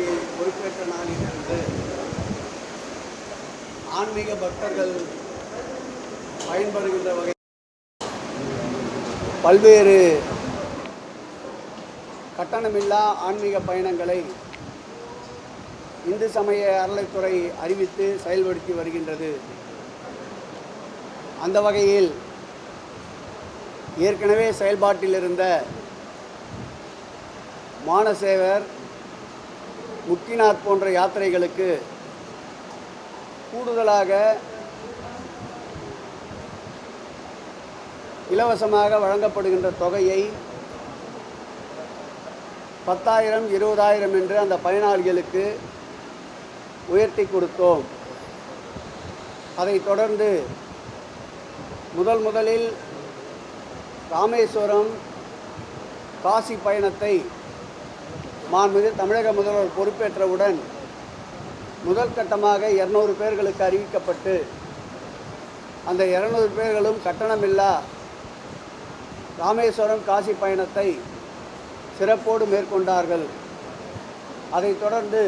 ஆட்சியை பொறுப்பேற்ற நாளிலிருந்து ஆன்மீக பக்தர்கள் பயன்படுகின்ற வகை பல்வேறு கட்டணமில்லா ஆன்மீக பயணங்களை இந்து சமய அறநிலைத்துறை அறிவித்து செயல்படுத்தி வருகின்றது. அந்த வகையில் ஏற்கனவே செயல்பாட்டில் இருந்த மானசேவர் முக்திநாத் போன்ற யாத்திரைகளுக்கு கூடுதலாக இலவசமாக வழங்கப்படுகின்ற தொகையை பத்தாயிரம் இருபதாயிரம் என்று அந்த பயனாளிகளுக்கு உயர்த்தி கொடுத்தோம். அதைத் தொடர்ந்து முதல் முதலில் ராமேஸ்வரம் காசி பயணத்தை மாண்புமிகு தமிழக முதல்வர் பொறுப்பேற்றவுடன் முதல் கட்டமாக இரநூறு பேர்களுக்கு அறிவிக்கப்பட்டு அந்த இரநூறு பேர்களும் கட்டணமில்லா ராமேஸ்வரம் காசி பயணத்தை சிறப்போடு மேற்கொண்டார்கள். அதைத் தொடர்ந்து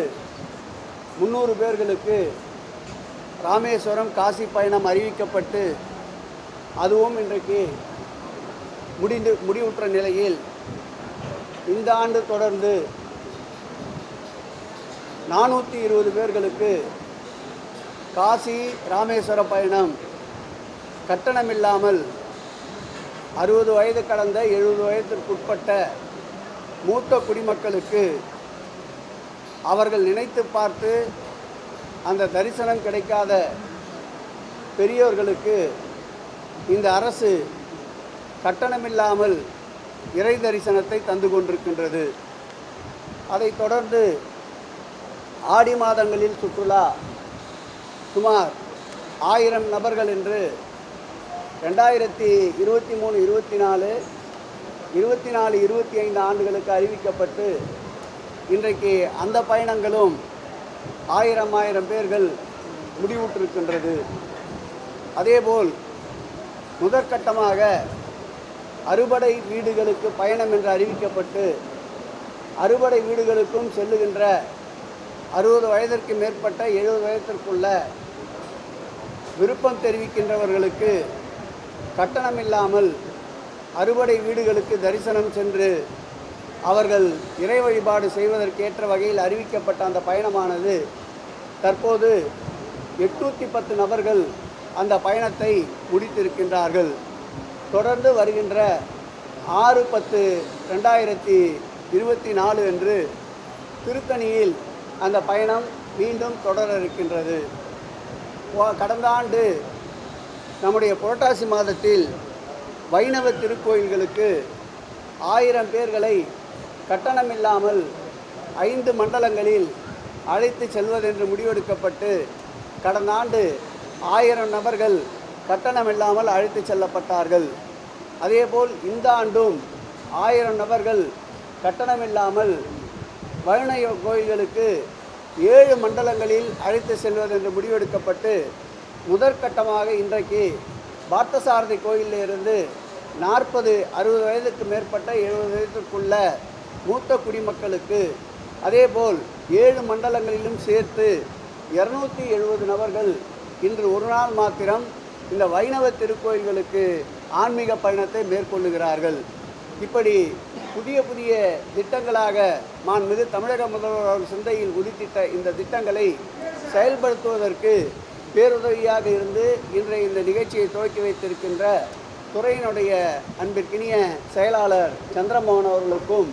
முந்நூறு பேர்களுக்கு ராமேஸ்வரம் காசி பயணம் அறிவிக்கப்பட்டு அதுவும் இன்றைக்கு முடிந்து முடிவுற்ற நிலையில். இந்த ஆண்டு தொடர்ந்து நானூற்றி இருபது பேர்களுக்கு காசி ராமேஸ்வர பயணம். கட்டணமில்லாமல் அறுபது வயது கடந்த எழுபது வயதிற்குட்பட்ட மூத்த குடிமக்களுக்கு அவர்கள் நினைத்து பார்த்து அந்த தரிசனம் கிடைக்காத பெரியோர்களுக்கு இந்த அரசு கட்டணமில்லாமல் இறை தரிசனத்தை தந்து கொண்டிருக்கின்றது. அதைத் தொடர்ந்து ஆடி மாதங்களில் சுற்றுலா. சுமார் ஆயிரம் நபர்கள் என்று ரெண்டாயிரத்தி இருபத்தி மூணு இருபத்தி நாலு இருபத்தி நாலு இருபத்தி ஐந்து ஆண்டுகளுக்கு அறிவிக்கப்பட்டு இன்றைக்கு அந்த பயணங்களும் ஆயிரம் ஆயிரம் பேர்கள் முடிவுற்றிருக்கின்றது. அதேபோல் முதற்கட்டமாக அறுபடை வீடுகளுக்கு பயணம் என்று அறிவிக்கப்பட்டு அறுபடை வீடுகளுக்கும் செல்லுகின்ற அறுபது வயதிற்கு மேற்பட்ட எழுபது வயதிற்குள்ள விருப்பம் தெரிவிக்கின்றவர்களுக்கு கட்டணமில்லாமல் அறுபடை வீடுகளுக்கு தரிசனம் சென்று அவர்கள் இறை வழிபாடு செய்வதற்கேற்ற வகையில் அறிவிக்கப்பட்ட அந்த பயணமானது தற்போது எட்நூற்றி பத்து நபர்கள் அந்த பயணத்தை முடித்திருக்கின்றார்கள். தொடர்ந்து வருகின்ற ஆறு பத்து ரெண்டாயிரத்தி இருபத்தி நாலு அன்று திருத்தணியில் அந்த பயணம் மீண்டும் தொடர இருக்கின்றது. கடந்த ஆண்டு நம்முடைய புரட்டாசி மாதத்தில் வைணவ திருக்கோயில்களுக்கு ஆயிரம் பேர்களை கட்டணமில்லாமல் ஐந்து மண்டலங்களில் அழைத்து செல்வதென்று முடிவெடுக்கப்பட்டு கடந்த ஆண்டு ஆயிரம் நபர்கள் கட்டணமில்லாமல் அழைத்து செல்லப்பட்டார்கள். அதேபோல் இந்த ஆண்டும் ஆயிரம் நபர்கள் கட்டணமில்லாமல் வைணவ கோயில்களுக்கு ஏழு மண்டலங்களில் அழைத்து செல்வதென்று முடிவெடுக்கப்பட்டு முதற்கட்டமாக இன்றைக்கு பார்த்தசாரதி கோயிலில் இருந்து நாற்பது அறுபது வயதுக்கு மேற்பட்ட எழுபது வயதுக்குள்ள மூத்த குடிமக்களுக்கு அதேபோல் ஏழு மண்டலங்களிலும் சேர்த்து இரநூத்தி எழுபது நபர்கள் இன்று ஒரு நாள் மாத்திரம் இந்த வைணவ திருக்கோயில்களுக்கு ஆன்மீக பயணத்தை மேற்கொள்ளுகிறார்கள். இப்படி புதிய புதிய திட்டங்களாக மாண்புமிகு தமிழக முதல்வர் சிந்தையில் உதித்திட்ட இந்த திட்டங்களை செயல்படுத்துவதற்கு பேருதவியாக இருந்து இன்றைய இந்த நிகழ்ச்சியை துவக்கி வைத்திருக்கின்ற துறையினுடைய அன்பிற்கினிய செயலாளர் சந்திரமோகன் அவர்களுக்கும்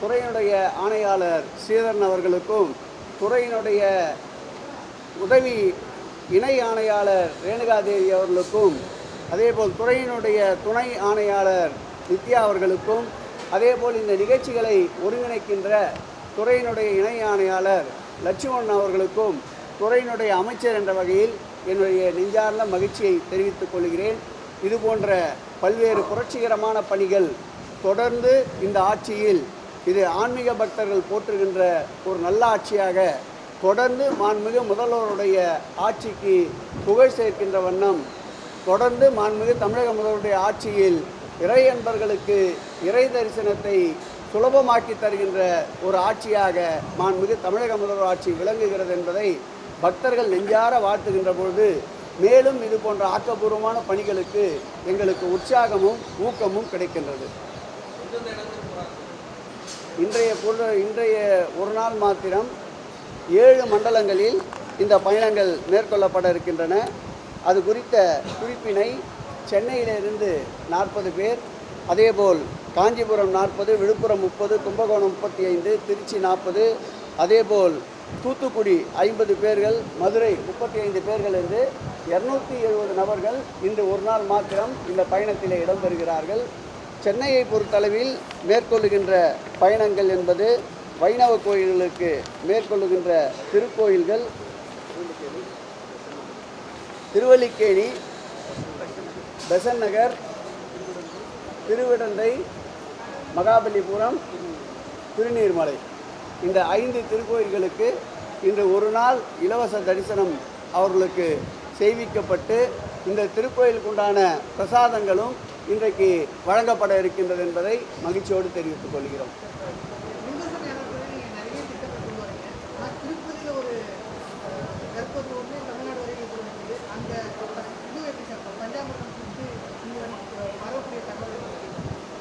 துறையினுடைய ஆணையாளர் ஸ்ரீதரன் அவர்களுக்கும் துறையினுடைய உதவி இணை ஆணையாளர் ரேணுகாதேவி அவர்களுக்கும் அதேபோல் துறையினுடைய துணை ஆணையாளர் நித்யா அவர்களுக்கும் அதேபோல் இந்த நிகழ்ச்சிகளை ஒருங்கிணைக்கின்ற துறையினுடைய இணை ஆணையாளர் லட்சுமணன் அவர்களுக்கும் துறையினுடைய அமைச்சர் என்ற வகையில் என்னுடைய நெஞ்சார்ந்த மகிழ்ச்சியை தெரிவித்துக் கொள்கிறேன். இது போன்ற பல்வேறு புரட்சிகரமான பணிகள் தொடர்ந்து இந்த ஆட்சியில் இது ஆன்மீக பக்தர்கள் போற்றுகின்ற ஒரு நல்ல ஆட்சியாக தொடர்ந்து மாண்புமிகு முதல்வருடைய ஆட்சிக்கு புகழ் சேர்க்கின்ற வண்ணம் தொடர்ந்து மாண்புமிகு தமிழக முதல்வருடைய ஆட்சியில் இறை அன்பர்களுக்கு இறை தரிசனத்தை சுலபமாக்கி தருகின்ற ஒரு ஆட்சியாக மாண்புமிகு தமிழக முதல்வர் ஆட்சி விளங்குகிறது என்பதை பக்தர்கள் நெஞ்சார வாழ்த்துகின்ற பொழுது மேலும் இது போன்ற ஆக்கப்பூர்வமான பணிகளுக்கு எங்களுக்கு உற்சாகமும் ஊக்கமும் கிடைக்கின்றது. இன்றைய பொருள் இன்றைய ஒரு நாள் மாத்திரம் ஏழு மண்டலங்களில் இந்த பயணங்கள் மேற்கொள்ளப்பட இருக்கின்றன. அது குறித்த குறிப்பினை சென்னையிலிருந்து நாற்பது பேர் அதேபோல் காஞ்சிபுரம் நாற்பது விழுப்புரம் முப்பது கும்பகோணம் முப்பத்தி ஐந்து திருச்சி நாற்பது. அதேபோல் தூத்துக்குடி ஐம்பது பேர்கள் மதுரை முப்பத்தி ஐந்து பேர்கள் என்று இரநூத்தி எழுபது நபர்கள் இன்று ஒரு நாள் மாத்திரம் இந்த பயணத்தில் இடம்பெறுகிறார்கள் சென்னையை பொறுத்தளவில் மேற்கொள்ளுகின்ற பயணங்கள் என்பது வைணவ கோயில்களுக்கு மேற்கொள்ளுகின்ற திருக்கோயில்கள். திருவல்லிக்கேணி பெசன் நகர் திருவிடந்தை மகாபலிபுரம் திருநீர்மலை இந்த ஐந்து திருக்கோயில்களுக்கு இன்று ஒரு நாள் இலவச தரிசனம் அவர்களுக்கு செய்விக்கப்பட்டு இந்த திருக்கோயிலுக்குண்டான பிரசாதங்களும் இன்றைக்கு வழங்கப்பட இருக்கின்றது என்பதை மகிழ்ச்சியோடு தெரிவித்துக் கொள்கிறோம்.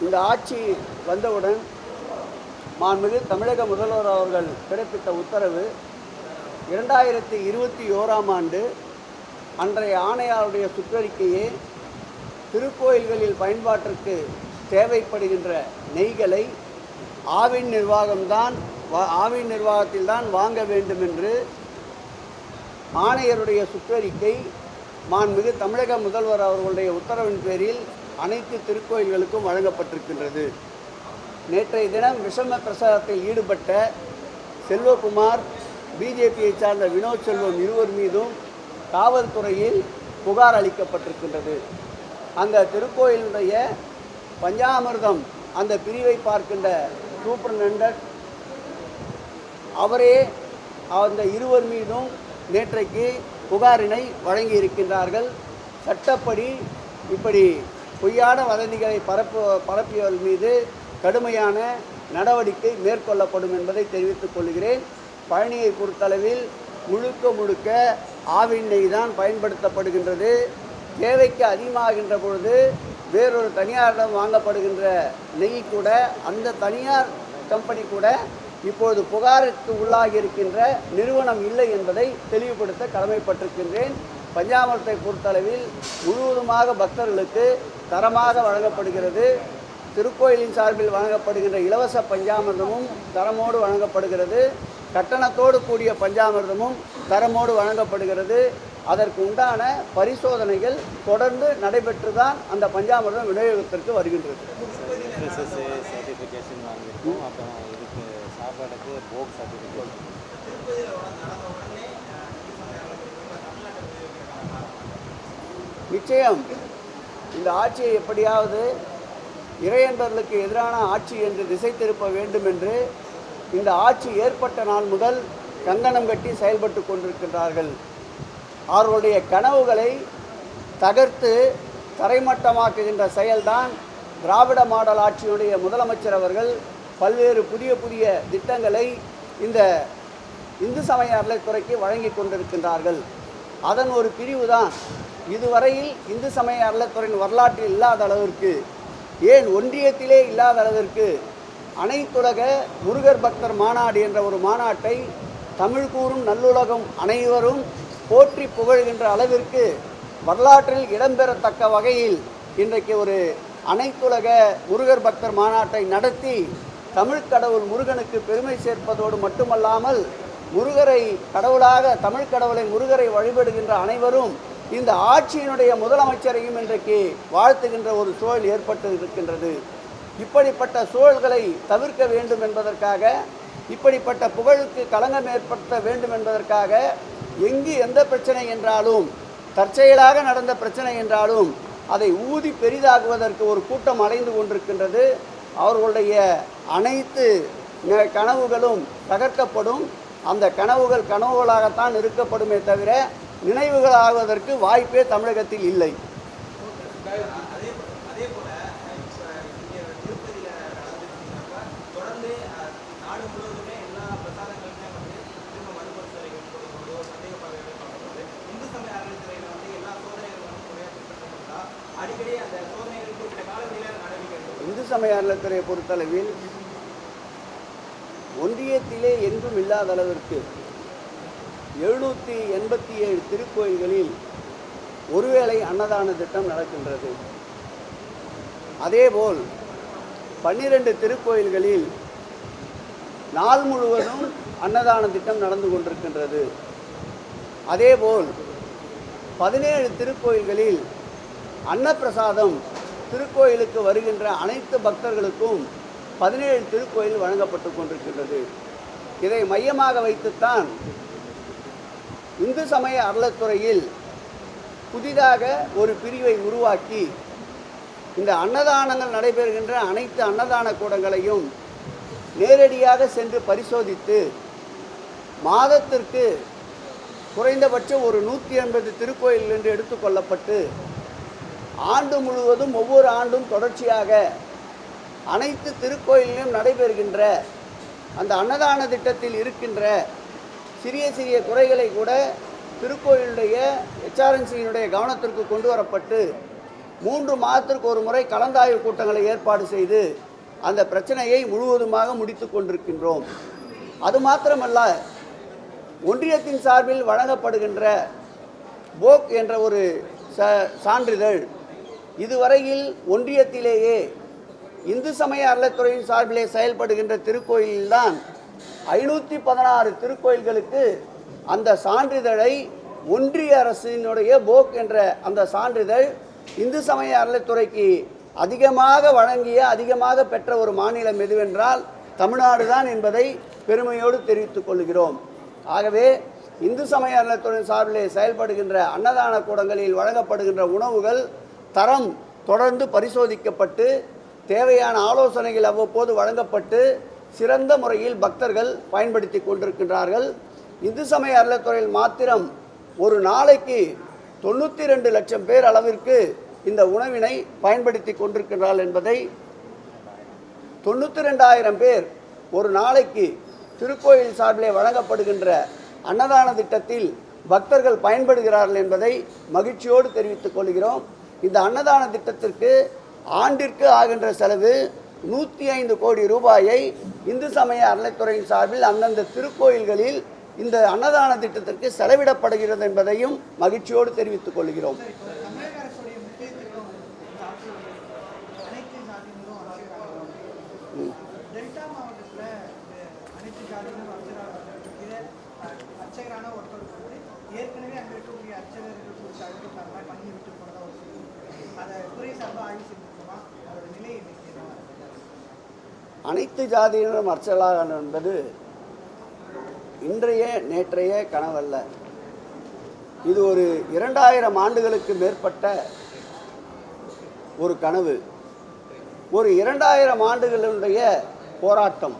இந்த ஆட்சி வந்தவுடன் மாண்புமிகு தமிழக முதல்வர் அவர்கள் பிறப்பித்த உத்தரவு இரண்டாயிரத்தி இருபத்தி ஓராம் ஆண்டு அன்றைய ஆணையாளருடைய சுற்றறிக்கையே திருக்கோயில்களில் பயன்பாட்டிற்கு தேவைப்படுகின்ற நெய்களை ஆவின் நிர்வாகம்தான் வா- ஆவின் நிர்வாகத்தில்தான் வாங்க வேண்டும் என்று ஆணையருடைய சுற்றறிக்கை மாண்புமிகு தமிழக முதல்வர் அவர்களுடைய உத்தரவின் பேரில் அனைத்து திருக்கோயில்களுக்கும் வழங்கப்பட்டிருக்கின்றது. நேற்றைய தினம் விஷம பிரசாரத்தில் ஈடுபட்ட செல்வகுமார் பிஜேபியை சார்ந்த வினோத் செல்வம் இருவர் மீதும் காவல்துறையில் புகார் அளிக்கப்பட்டிருக்கின்றது. அந்த திருக்கோயிலுடைய பஞ்சாமிர்தம் அந்த பிரிவை பார்க்கின்ற சூப்பரண்டன்ட் அவரே அந்த இருவர் மீதும் நேற்றைக்கு புகாரினை வழங்கி இருக்கின்றார்கள் சட்டப்படி இப்படி பொய்யான வதந்திகளை பரப்பு பரப்பியவர்கள் மீது கடுமையான நடவடிக்கை மேற்கொள்ளப்படும் என்பதை தெரிவித்துக் கொள்கிறேன். பழனியை பொறுத்தளவில் முழுக்க முழுக்க ஆவின் நெய் தான் பயன்படுத்தப்படுகின்றது. தேவைக்கு அதிகமாகின்ற பொழுது வேறொரு தனியாரிடம் வாங்கப்படுகின்ற நெய் கூட அந்த தனியார் கம்பெனி கூட இப்பொழுது புகாருக்கு உள்ளாகி இருக்கின்ற நிறுவனம் இல்லை என்பதை தெளிவுபடுத்த கடமைப்பட்டிருக்கின்றேன். பஞ்சாமரத்தை பொறுத்தளவில் முழுவதுமாக பக்தர்களுக்கு தரமாக வழங்கப்படுகிறது. திருக்கோயிலின் சார்பில் வழங்கப்படுகின்ற இலவச பஞ்சாமிர்தமும் தரமோடு வழங்கப்படுகிறது. கட்டணத்தோடு கூடிய பஞ்சாமிர்தமும் தரமோடு வழங்கப்படுகிறது. அதற்கு உண்டான பரிசோதனைகள் தொடர்ந்து நடைபெற்று தான் அந்த பஞ்சாமிர்தம் விநியோகத்திற்கு வருகின்றது. நிச்சயம் இந்த ஆட்சியை எப்படியாவது இறையன்பர்களுக்கு எதிரான ஆட்சி என்று திசை திருப்ப வேண்டும் என்று இந்த ஆட்சி ஏற்பட்ட நாள் முதல் கங்கணம் கட்டி செயல்பட்டு கொண்டிருக்கின்றார்கள். அவர்களுடைய கனவுகளை தகர்த்து தரைமட்டமாக்குகின்ற செயல்தான் திராவிட மாடல் ஆட்சியுடைய முதலமைச்சர் அவர்கள் பல்வேறு புதிய புதிய திட்டங்களை இந்த இந்து சமய அறலைத்துறைக்கு வழங்கி கொண்டிருக்கின்றார்கள். அதன் ஒரு பிரிவு தான் இதுவரையில் இந்து சமய அறலைத்துறையின் வரலாற்றில் இல்லாத அளவிற்கு ஏன் ஒன்றியத்திலே இல்லாத அளவிற்கு அனைத்துலக முருகர் பக்தர் மாநாடு என்ற ஒரு மாநாட்டை தமிழ் கூறும் நல்லுலகம் அனைவரும் போற்றி புகழ்கின்ற அளவிற்கு வரலாற்றில் இடம்பெறத்தக்க வகையில் இன்றைக்கு ஒரு அனைத்துலக முருகர் பக்தர் மாநாட்டை நடத்தி தமிழ் கடவுள் முருகனுக்கு பெருமை சேர்ப்பதோடு மட்டுமல்லாமல் முருகரை கடவுளாக தமிழ் கடவுளை முருகரை வழிபடுகின்ற அனைவரும் இந்த ஆட்சியினுடைய முதலமைச்சரையும் இன்றைக்கு வாழ்த்துகின்ற ஒரு சூழல் ஏற்பட்டு இருக்கின்றது இப்படிப்பட்ட சூழல்களை தவிர்க்க வேண்டும் என்பதற்காக இப்படிப்பட்ட புகழுக்கு களங்கம் ஏற்படுத்த வேண்டும் என்பதற்காக எங்கு எந்த பிரச்சனை என்றாலும் தற்செயலாக நடந்த பிரச்சனை என்றாலும் அதை ஊதி பெரிதாக்குவதற்கு ஒரு கூட்டம் அடைந்து கொண்டிருக்கின்றது. அவர்களுடைய அனைத்து கனவுகளும் தகர்க்கப்படும். அந்த கனவுகள் கனவுகளாகத்தான் இருக்கப்படுமே. தவிர நினைவுகள் ஆகுவதற்கு வாய்ப்பே தமிழகத்தில் இல்லை. இந்து சமய அறநிலைத்துறையை பொறுத்தளவில் ஒன்றியத்திலே என்றும் இல்லாத அளவிற்கு எழுநூற்றி எண்பத்தி ஏழு திருக்கோயில்களில் ஒருவேளை அன்னதான திட்டம் நடக்கின்றது. அதேபோல் பன்னிரண்டு திருக்கோயில்களில் நாள் முழுவதும் அன்னதான திட்டம் நடந்து கொண்டிருக்கின்றது. அதேபோல் பதினேழு திருக்கோயில்களில் அன்னப்பிரசாதம் திருக்கோயிலுக்கு வருகின்ற அனைத்து பக்தர்களுக்கும் பதினேழு திருக்கோயில் வழங்கப்பட்டு கொண்டிருக்கின்றது. இதை மையமாக வைத்துத்தான் இந்து சமய அறநிலைத்துறையில் புதிதாக ஒரு பிரிவை உருவாக்கி இந்த அன்னதானங்கள் நடைபெறுகின்ற அனைத்து அன்னதான கூடங்களையும் நேரடியாக சென்று பரிசோதித்து மாதத்திற்கு குறைந்தபட்சம் ஒரு நூற்றி எண்பது திருக்கோயில் என்று எடுத்துக்கொள்ளப்பட்டு ஆண்டு முழுவதும் ஒவ்வொரு ஆண்டும் தொடர்ச்சியாக அனைத்து திருக்கோயிலிலும் நடைபெறுகின்ற அந்த அன்னதான திட்டத்தில் இருக்கின்ற சிறிய சிறிய குறைகளை கூட திருக்கோயிலுடைய ஹெச்ஆர்என்சியினுடைய கவனத்திற்கு கொண்டு வரப்பட்டு மூன்று மாதத்திற்கு ஒரு முறை கலந்தாய்வு கூட்டங்களை ஏற்பாடு செய்து அந்த பிரச்சனையை முழுவதுமாக முடித்து கொண்டிருக்கின்றோம். அது மாத்திரமல்ல ஒன்றியத்தின் சார்பில் வழங்கப்படுகின்ற போக் என்ற ஒரு ச சான்றிதழ் இதுவரையில் ஒன்றியத்திலேயே இந்து சமய அறத்துறையின் சார்பிலே செயல்படுகின்ற திருக்கோயில்தான் ஐநூற்றி பதினாறு திருக்கோயில்களுக்கு அந்த சான்றிதழை ஒன்றிய அரசினுடைய போக் என்ற அந்த சான்றிதழ் இந்து சமய அறநிலைத்துறைக்கு அதிகமாக வழங்கிய அதிகமாக பெற்ற ஒரு மாநிலம் எதுவென்றால் தமிழ்நாடு தான் என்பதை பெருமையோடு தெரிவித்துக் கொள்கிறோம். ஆகவே இந்து சமய அறநிலைத்துறையின் சார்பிலே செயல்படுகின்ற அன்னதான கூடங்களில் வழங்கப்படுகின்ற உணவுகள் தரம் தொடர்ந்து பரிசோதிக்கப்பட்டு தேவையான ஆலோசனைகள் அவ்வப்போது வழங்கப்பட்டு சிறந்த முறையில் பக்தர்கள் பயன்படுத்தி கொண்டிருக்கின்றார்கள். இந்து சமய அறத்துறையில் மாத்திரம் ஒரு நாளைக்கு தொண்ணூற்றி ரெண்டு லட்சம் பேர் அளவிற்கு இந்த உணவினை பயன்படுத்தி கொண்டிருக்கின்றார்கள் என்பதை தொண்ணூற்றி ரெண்டாயிரம் பேர் ஒரு நாளைக்கு திருக்கோயில் சார்பிலே வழங்கப்படுகின்ற அன்னதான திட்டத்தில் பக்தர்கள் பயன்படுகிறார்கள் என்பதை மகிழ்ச்சியோடு தெரிவித்துக் கொள்கிறோம். இந்த அன்னதான திட்டத்திற்கு ஆண்டிற்கு ஆகின்ற செலவு நூற்றி ஐந்து கோடி ரூபாயை இந்து சமய அறநிலைத்துறையின் சார்பில் அந்தந்த திருக்கோயில்களில் இந்த அன்னதான திட்டத்திற்கு செலவிடப்படுகிறது என்பதையும் மகிழ்ச்சியோடு தெரிவித்துக் கொள்கிறோம். ஏற்கனவே அங்கே இருக்கக்கூடிய அர்ச்சகர்கள் குறித்து அழுத்தக்காரமாக பண்ணி விட்டு போனதாக ஒரு அதை துறை சார்பாக ஆய்வு அனைத்து ஜாதியினரும் அர்ச்சலாக என்பது இன்றைய நேற்றைய கனவல்ல. இது ஒரு இரண்டாயிரம் ஆண்டுகளுக்கு மேற்பட்ட ஒரு கனவு. ஒரு இரண்டாயிரம் ஆண்டுகளுடைய போராட்டம்.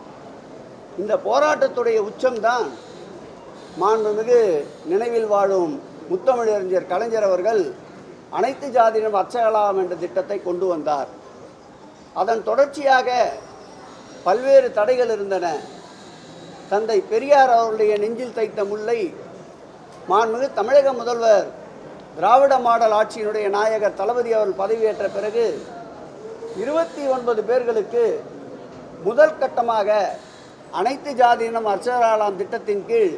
இந்த போராட்டத்துடைய உச்சம்தான் மாண்புமிகு நினைவில் வாழும் முத்தமிழறிஞர் கலைஞர் அவர்கள் அனைத்து ஜாதியினரும் அர்ச்சகலாம் என்ற திட்டத்தை கொண்டு வந்தார். அதன் தொடர்ச்சியாக பல்வேறு தடைகள் இருந்தன. தந்தை பெரியார் அவருடைய நெஞ்சில் தைத்த முல்லை மாண்புமிகு தமிழக முதல்வர் திராவிட மாடல் ஆட்சியினுடைய நாயகர் தளபதி அவர்கள் பதவியேற்ற பிறகு இருபத்தி ஒன்பது பேர்களுக்கு முதல் கட்டமாக அனைத்து ஜாதியினம் அர்ச்சகராளாம் திட்டத்தின் கீழ்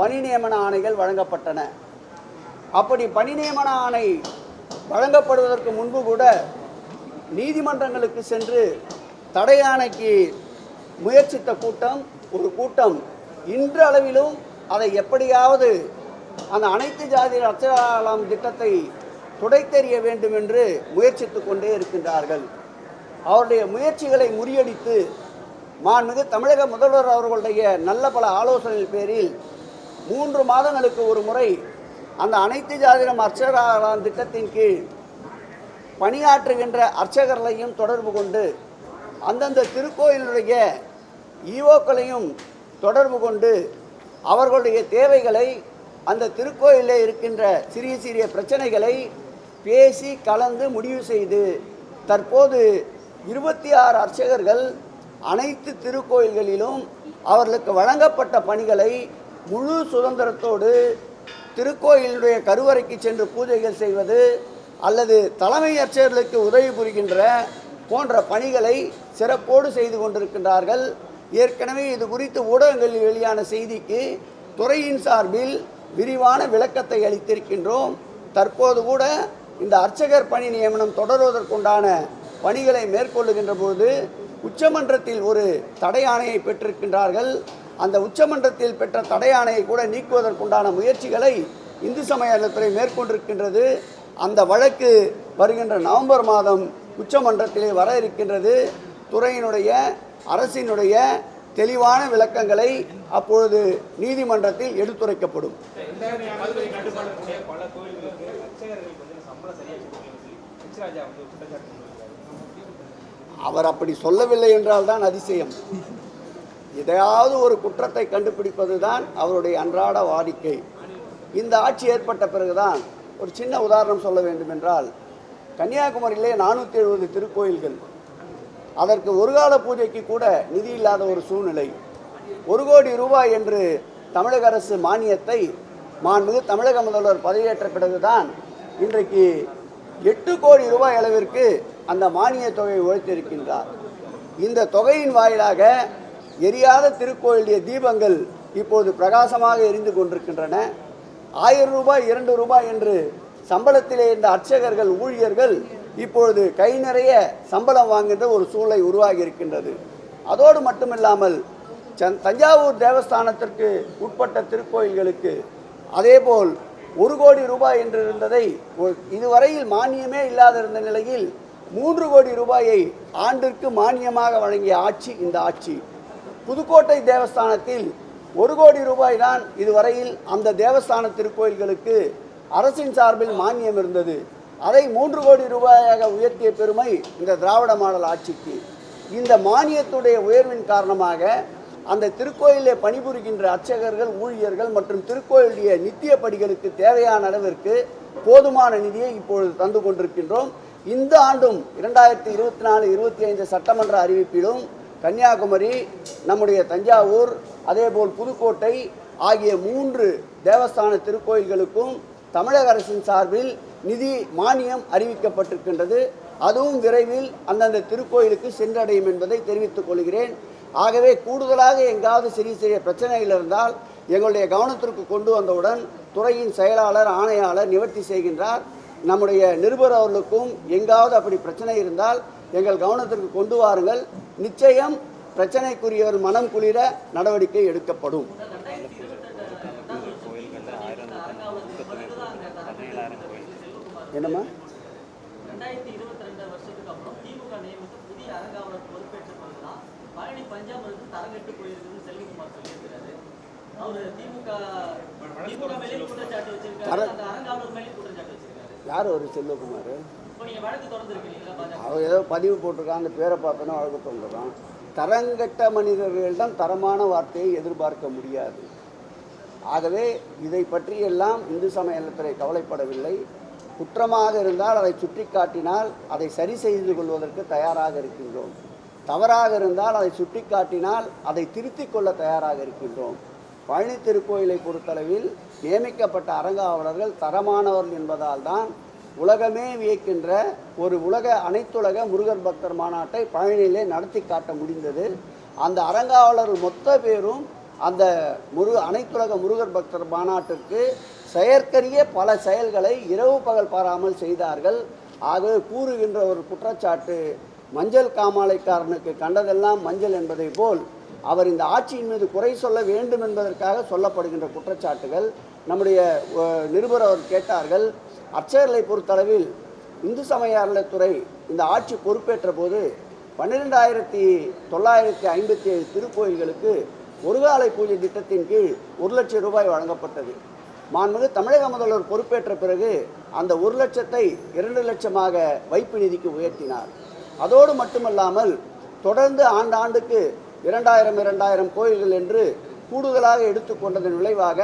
பணி நியமன ஆணைகள் வழங்கப்பட்டன. அப்படி பணி நியமன ஆணை வழங்கப்படுவதற்கு முன்பு கூட நீதிமன்றங்களுக்கு சென்று தடையானைக்கு முயற்சித்த கூட்டம் ஒரு கூட்டம். இன்று அளவிலும் அதை எப்படியாவது அந்த அனைத்து ஜாதி அச்சலாம் திட்டத்தை துடைத்தெறிய வேண்டும் என்று முயற்சித்து கொண்டே இருக்கின்றார்கள். அவருடைய முயற்சிகளை முறியடித்து மாண்புமிகு தமிழக முதல்வர் அவர்களுடைய நல்ல பல ஆலோசனைகள் பேரில் மூன்று மாதங்களுக்கு ஒரு முறை அந்த அனைத்து ஜாதிரம் அர்ச்சகராம் திட்டத்தின் கீழ் பணியாற்றுகின்ற அர்ச்சகர்களையும் தொடர்பு கொண்டு அந்தந்த திருக்கோயிலுடைய ஈவோக்களையும் தொடர்பு கொண்டு அவர்களுடைய தேவைகளை அந்த திருக்கோயிலில் இருக்கின்ற சிறிய சிறிய பிரச்சனைகளை பேசி கலந்து முடிவு செய்து தற்போது இருபத்தி ஆறு அர்ச்சகர்கள் அனைத்து திருக்கோயில்களிலும் அவர்களுக்கு வழங்கப்பட்ட பணிகளை முழு சுதந்திரத்தோடு திருக்கோயிலுடைய கருவறைக்கு சென்று பூஜைகள் செய்வது அல்லது தலைமை அர்ச்சகர்களுக்கு உதவி புரிகின்ற போன்ற பணிகளை சிறப்போடு செய்து கொண்டிருக்கின்றார்கள். ஏற்கனவே இது குறித்து ஊடகங்களில் வெளியான செய்திக்கு துறையின் சார்பில் விரிவான விளக்கத்தை அளித்திருக்கின்றோம். தற்போது கூட இந்த அர்ச்சகர் பணி நியமனம் தொடர்வதற்குண்டான பணிகளை மேற்கொள்ளுகின்ற போது உச்சமன்றத்தில் ஒரு தடை ஆணையை பெற்றிருக்கின்றார்கள். அந்த உச்சமன்றத்தில் பெற்ற தடை ஆணையை கூட நீக்குவதற்குண்டான முயற்சிகளை இந்து சமய அறத்துறை மேற்கொண்டிருக்கின்றது. அந்த வழக்கு வருகின்ற நவம்பர் மாதம் உச்சமன்றத்திலே வர இருக்கின்றது துறையினுடைய அரசினுடைய தெளிவான விளக்கங்களை அப்பொழுது நீதிமன்றத்தில் எடுத்துரைக்கப்படும். அவர் அப்படி சொல்லவில்லை என்றால் தான் அதிசயம். எதையாவது ஒரு குற்றத்தை கண்டுபிடிப்பது தான் அவருடைய அன்றாட வாடிக்கை. இந்த ஆட்சி ஏற்பட்ட பிறகுதான் ஒரு சின்ன உதாரணம் சொல்ல வேண்டும் என்றால் கன்னியாகுமரியிலே நானூற்றி எழுபது திருக்கோயில்கள். அதற்கு ஒரு கால பூஜைக்கு கூட நிதி இல்லாத ஒரு சூழ்நிலை. ஒரு கோடி ரூபாய் என்று தமிழக அரசு மானியத்தை மாண்புமிகு தமிழக முதல்வர் பதவியேற்ற பிறகுதான் இன்றைக்கு எட்டு கோடி ரூபாய் அளவிற்கு அந்த மானிய தொகையை உழைத்திருக்கின்றார் இந்த தொகையின் வாயிலாக எரியாத திருக்கோயிலுடைய தீபங்கள் இப்போது பிரகாசமாக எரிந்து கொண்டிருக்கின்றன. ஆயிரம் ரூபாய் இரண்டு ரூபாய் என்று சம்பளத்திலே இந்த அர்ச்சகர்கள் ஊழியர்கள் இப்பொழுது கை நிறைய சம்பளம் வாங்குகின்ற ஒரு சூழலை உருவாகி இருக்கின்றது. அதோடு மட்டுமில்லாமல் தஞ்சாவூர் தேவஸ்தானத்திற்கு உட்பட்ட திருக்கோயில்களுக்கு அதேபோல் ஒரு கோடி ரூபாய் என்று இருந்ததை இதுவரையில் மானியமே இல்லாதிருந்த நிலையில் மூன்று கோடி ரூபாயை ஆண்டிற்கு மானியமாக வழங்கிய ஆட்சி இந்த ஆட்சி. புதுக்கோட்டை தேவஸ்தானத்தில் ஒரு கோடி ரூபாய் தான் இதுவரையில் அந்த தேவஸ்தான திருக்கோயில்களுக்கு அரசின் சார்பில் மானியம் இருந்தது. அதை மூன்று கோடி ரூபாயாக உயர்த்திய பெருமை இந்த திராவிட மாடல் ஆட்சிக்கு. இந்த மானியத்துடைய உயர்வின் காரணமாக அந்த திருக்கோயிலே பணிபுரிகின்ற அர்ச்சகர்கள் ஊழியர்கள் மற்றும் திருக்கோயிலுடைய நித்திய படிகளுக்கு தேவையான அளவிற்கு போதுமான நிதியை இப்பொழுது தந்து கொண்டிருக்கின்றோம். இந்த ஆண்டும் இரண்டாயிரத்தி இருபத்தி நாலு இருபத்தி ஐந்து சட்டமன்ற அறிவிப்பிலும் கன்னியாகுமரி நம்முடைய தஞ்சாவூர் அதேபோல் புதுக்கோட்டை ஆகிய மூன்று தேவஸ்தான திருக்கோயில்களுக்கும் தமிழக அரசின் சார்பில் நிதி மானியம் அறிவிக்கப்பட்டிருக்கின்றது. அதுவும் விரைவில் அந்தந்த திருக்கோயிலுக்கு சென்றடையும் என்பதை தெரிவித்துக் கொள்கிறேன். ஆகவே கூடுதலாக எங்காவது சிறிய சிறிய பிரச்சனைகள் இருந்தால் எங்களுடைய கவனத்திற்கு கொண்டு வந்தவுடன் துறையின் செயலாளர் ஆணையாளர் நிவர்த்தி செய்கின்றார். நம்முடைய நிருபர் அவர்களுக்கும் எங்காவது அப்படி பிரச்சனை இருந்தால் எங்கள் கவனத்திற்கு கொண்டு வாருங்கள். நிச்சயம் பிரச்சனைக்குரியவர் மனம் குளிர நடவடிக்கை எடுக்கப்படும் கோயில்களில் ஆயிரம் கோயில் என்னம்மா? ரெண்டாயிரத்தி இருபத்தி ரெண்டு வருஷத்துக்கு அப்புறம் திமுக நியமித்த புதிய அரங்காவலர் பொறுப்பேற்ற பிறகுதான் பழனி பஞ்சாபத்துக்கு தரங்கட்டு போயிருக்குன்னு செல்வகுமார் சொல்லியிருக்கிறாரு. அவரு திமுக திமுக மேலே குற்றச்சாட்டு வச்சிருக்காரு. அந்த அரங்காவலர் மேலே குற்றச்சாட்டு வச்சிருக்காரு. யார் ஒரு செல்வகுமார்? அவன் ஏதோ பதிவு போட்டிருக்கான் அந்த பேரை பார்த்தோன்னா வழக்கு தோன்றுறான் தரங்கட்ட மனிதர்களிடம் தரமான வார்த்தையை எதிர்பார்க்க முடியாது. ஆகவே இதை பற்றியெல்லாம் இந்து சமயத்துறை கவலைப்படவில்லை. குற்றமாக இருந்தால் அதை சுட்டி காட்டினால் அதை சரி செய்து கொள்வதற்கு தயாராக இருக்கின்றோம். தவறாக இருந்தால் அதை சுட்டி காட்டினால் அதை திருத்திக் கொள்ள தயாராக இருக்கின்றோம். பழனி திருக்கோயிலை பொறுத்தளவில் நியமிக்கப்பட்ட அரங்காவலர்கள் தரமானவர்கள் என்பதால் தான் உலகமே வியக்கின்ற ஒரு உலக அனைத்துலக முருகர் பக்தர் மாநாட்டை பழனியிலே நடத்தி காட்ட முடிந்தது. அந்த அரங்காவலர்கள் மொத்த பேரும் அந்த முரு அனைத்துலக முருகர் பக்தர் மாநாட்டிற்கு செயற்கரிய பல செயல்களை இரவு பகல் பாராமல் செய்தார்கள். ஆகவே கூறுகின்ற ஒரு குற்றச்சாட்டு மஞ்சள் காமாலைக்காரனுக்கு கண்டதெல்லாம் மஞ்சள் என்பதை போல் அவர் இந்த ஆட்சியின் மீது குறை சொல்ல வேண்டும் என்பதற்காக சொல்லப்படுகின்ற குற்றச்சாட்டுகள் நம்முடைய நிருபர் அவர் கேட்டார்கள். அர்ச்சகர்களை பொறுத்தளவில் இந்து சமய அறநிலைத்துறை இந்த ஆட்சி பொறுப்பேற்ற போது பன்னிரெண்டாயிரத்தி தொள்ளாயிரத்தி ஐம்பத்தி ஏழு திருக்கோயில்களுக்கு ஒருகாலை பூஜை திட்டத்தின் கீழ் ஒரு லட்சம் ரூபாய் வழங்கப்பட்டது. மாண்புமிகு தமிழக முதல்வர் பொறுப்பேற்ற பிறகு அந்த ஒரு லட்சத்தை இரண்டு லட்சமாக வைப்பு நிதிக்கு உயர்த்தினார். அதோடு மட்டுமல்லாமல் தொடர்ந்து ஆண்டாண்டுக்கு இரண்டாயிரம் இரண்டாயிரம் கோயில்கள் என்று கூடுதலாக எடுத்துக்கொண்டதன் விளைவாக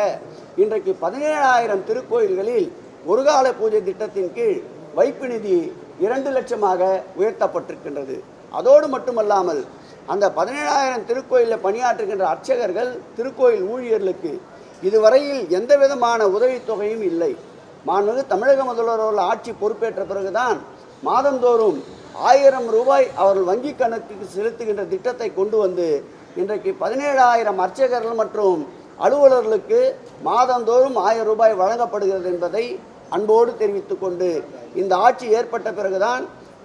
இன்றைக்கு பதினேழாயிரம் திருக்கோயில்களில் ஒருகால பூஜை திட்டத்தின் கீழ் வைப்பு நிதி இரண்டு லட்சமாக உயர்த்தப்பட்டிருக்கின்றது. அதோடு மட்டுமல்லாமல் அந்த பதினேழாயிரம் திருக்கோயிலில் பணியாற்றுகின்ற அர்ச்சகர்கள் திருக்கோயில் ஊழியர்களுக்கு இதுவரையில் எந்த விதமான உதவித்தொகையும் இல்லை. மாண்புமிகு தமிழக முதல்வர் அவர்கள் ஆட்சி பொறுப்பேற்ற பிறகுதான் மாதந்தோறும் ஆயிரம் ரூபாய் அவர்கள் வங்கி கணக்குக்கு செலுத்துகின்ற திட்டத்தை கொண்டு வந்து இன்றைக்கு பதினேழாயிரம் அர்ச்சகர்கள் மற்றும் அலுவலர்களுக்கு மாதந்தோறும் ஆயிரம் ரூபாய் வழங்கப்படுகிறது என்பதை அன்போடு தெரிவித்துக்கொண்டு இந்த ஆட்சி ஏற்பட்ட பிறகுதான்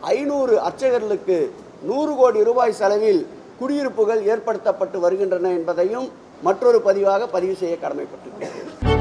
ஐநூறு அர்ச்சகர்களுக்கு நூறு கோடி ரூபாய் செலவில் குடியிருப்புகள் ஏற்படுத்தப்பட்டு வருகின்றன என்பதையும் மற்றொரு பதிவாக பதிவு செய்ய கடமைப்பட்டிருக்கிறேன்.